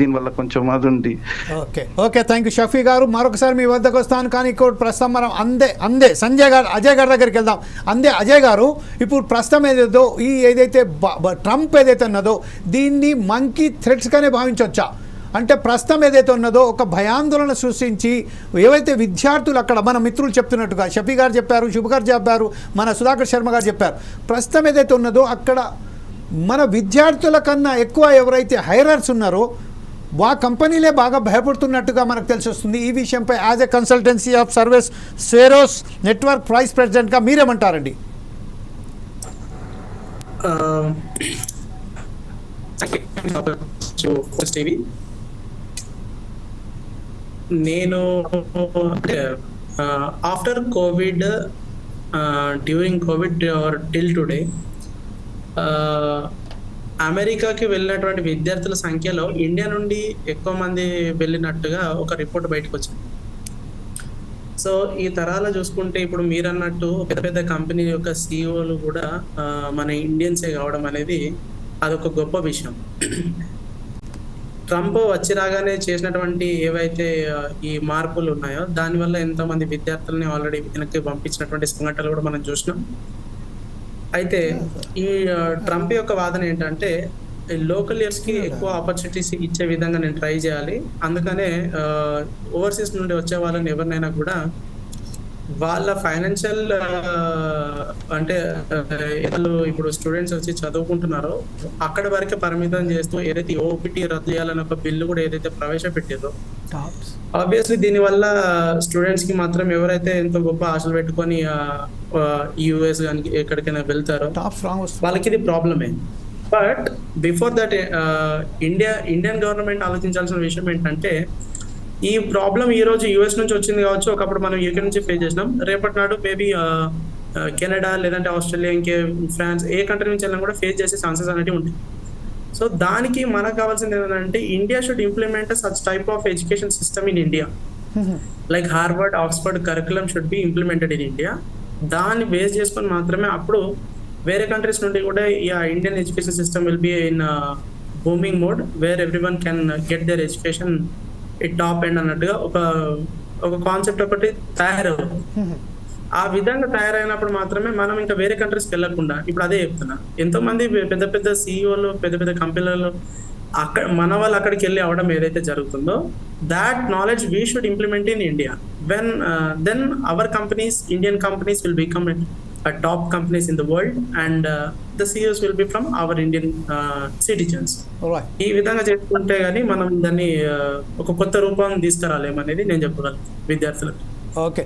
దీనివల్ల కొంచెం అది ఉంది. Okay. Okay thank you Shafi గారు మరొకసారి మీ వద్దకు వస్తాను. కానీ ఇక్కడ ప్రస్తుతం మనం అందే అందే సంజయ్ గారు అజయ్ గారి దగ్గరికి వెళ్దాం. అందే అజయ్ గారు ఇప్పుడు ప్రస్తుతం ఏదైతే ఈ ఏదైతే ట్రంప్ ఏదైతే ఉన్నదో దీన్ని మంకీ థ్రెట్స్గానే భావించవచ్చా అంటే ప్రస్తుతం ఏదైతే ఉన్నదో ఒక భయాందోళన సృష్టించి ఏవైతే విద్యార్థులు అక్కడ మన మిత్రులు చెప్తున్నట్టుగా షఫీ గారు చెప్పారు శుభ గారు చెప్పారు మన సుధాకర్ శర్మ గారు చెప్పారు ప్రస్తుతం ఏదైతే ఉన్నదో అక్కడ మన విద్యార్థుల కన్నా ఎక్కువ ఎవరైతే హైరర్స్ ఉన్నారో వా కంపెనీలే బాగా భయపడుతున్నట్టుగా మనకు తెలిసి వస్తుంది ఈ విషయంపై as a consultancy of service సేరోస్ network price ప్రెసిడెంట్గా మీరేమంటారండి? నేను after covid during covid till today అమెరికాకి వెళ్ళినటువంటి విద్యార్థుల సంఖ్యలో ఇండియా నుండి ఎక్కువ మంది వెళ్ళినట్టుగా ఒక రిపోర్ట్ బయటకు వచ్చింది. సో ఈ తరాలు చూసుకుంటే ఇప్పుడు మీరు అన్నట్టు పెద్ద పెద్ద కంపెనీ యొక్క సిఇఓలు కూడా మన ఇండియన్సే కావడం అనేది అదొక గొప్ప విషయం. ట్రంప్ వచ్చి రాగానే చేసినటువంటి ఏవైతే ఈ మార్పులు ఉన్నాయో దానివల్ల ఎంతో మంది విద్యార్థులని ఆల్రెడీ వెనక్కి పంపించినటువంటి సంఘటనలు కూడా మనం చూసినాం. అయితే ఈ ట్రంప్ యొక్క వాదన ఏంటంటే లోకల్ ఇయర్స్కి ఎక్కువ ఆపర్చునిటీస్ ఇచ్చే విధంగా నేను ట్రై చేయాలి. అందుకనే ఓవర్సీస్ నుండి వచ్చే వాళ్ళని ఎవరినైనా కూడా వాళ్ళ ఫైనాన్షియల్ అంటే వాళ్ళు ఇప్పుడు స్టూడెంట్స్ వచ్చి చదువుకుంటున్నారో అక్కడ వరకే పరిమితం చేస్తూ ఏదైతే ఓపీటీ రద్దు చేయాలని ఒక బిల్లు కూడా ఏదైతే ప్రవేశపెట్టారో ఆబ్వియస్లీ దీని వల్ల స్టూడెంట్స్కి మాత్రం ఎవరైతే ఎంతో గొప్ప ఆశలు పెట్టుకొని యుఎస్ కానీ ఎక్కడికైనా వెళ్తారో వాళ్ళకి ఇది ప్రాబ్లమే but before that India Indian government ఆలోచించాల్సిన విషయం ఏంటంటే ఈ ప్రాబ్లం ఈ రోజు యుఎస్ నుంచి వచ్చింది కావచ్చు ఒకప్పుడు మనం యూకే నుంచి ఫేస్ చేసినాం. రేపటి నాడు మేబీ కెనడా లేదంటే ఆస్ట్రేలియా ఇంకే ఫ్రాన్స్ ఏ కంట్రీ నుంచి వెళ్ళినా కూడా ఫేస్ చేసే ఛాన్సెస్ అనేవి ఉంటాయి. సో దానికి మనకు కావాల్సింది ఏంటంటే India should implement such type of education system in India like Harvard Oxford curriculum should be implemented in India దాన్ని బేస్ చేసుకొని మాత్రమే అప్పుడు వేరే కంట్రీస్ నుండి కూడా ఈ Indian education system will be in booming mode where every one can get their education it top end అన్నట్టుగా ఒక ఒక కాన్సెప్ట్ ఒకటి తయారవుతుంది. ఆ విధంగా తయారైనప్పుడు మాత్రమే మనం ఇంకా వేరే కంట్రీస్కి వెళ్ళకుండా ఇప్పుడు అదే చెప్తున్నా ఎంతో మంది పెద్ద పెద్ద సీఈఓలు పెద్ద పెద్ద కంపెనీలలో అక్కడ మన వాళ్ళు అక్కడికి వెళ్ళి అవడం ఏదైతే జరుగుతుందో that knowledge we should implement in India when then our companies Indian companies will become top companies in the world and the CEOs will be from our Indian citizens ఈ విధంగా చేసుకుంటే గానీ మనం దాన్ని uh, ఒక కొత్త రూపం తీసుకురాలేమనేది నేను చెప్పగలను విద్యార్థులకు. ఓకే